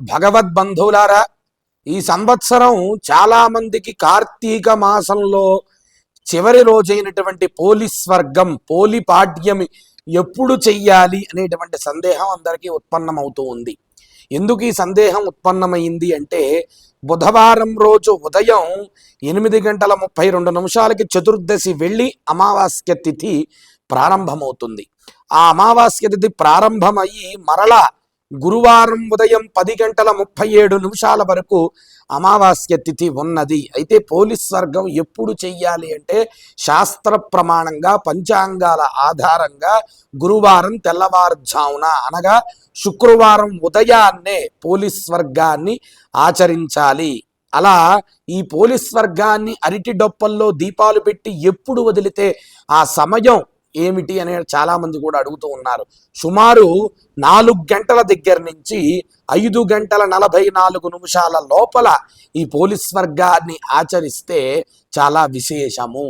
భగవద్బంధువులారా ఈ సంవత్సరం చాలా మందికి కార్తీక మాసంలో చివరి రోజైనటువంటి పోలీస్ వర్గం పోలి పాడ్యమి ఎప్పుడు చెయ్యాలి అనేటువంటి సందేహం అందరికీ ఉత్పన్నమవుతూ ఉంది. ఎందుకు ఈ సందేహం ఉత్పన్నమైంది అంటే బుధవారం రోజు ఉదయం ఎనిమిది గంటల ముప్పై రెండు నిమిషాలకి చతుర్దశి వెళ్ళి అమావాస్య తిథి ప్రారంభమవుతుంది. ఆ అమావాస్య తిథి ప్రారంభమయ్యి మరలా గురువారం ఉదయం పది గంటల ముప్పై ఏడు నిమిషాల వరకు అమావాస్య తిథి ఉన్నది. అయితే పోలీస్ వర్గం ఎప్పుడు చెయ్యాలి అంటే శాస్త్ర ప్రమాణంగా పంచాంగాల ఆధారంగా గురువారం తెల్లవారుజామున అనగా శుక్రవారం ఉదయాన్నే పోలీస్ వర్గాన్ని ఆచరించాలి. అలా ఈ పోలీస్ వర్గాన్ని అరటి డొప్పల్లో దీపాలు పెట్టి ఎప్పుడు వదిలితే ఆ సమయం ఏమిటి అని చాలా మంది కూడా అడుగుతూ ఉన్నారు. సుమారు నాలుగు గంటల దగ్గర నుంచి ఐదు గంటల నలభై నాలుగు నిమిషాల లోపల ఈ పోలీస్ వర్గాన్ని ఆచరిస్తే చాలా విశేషము.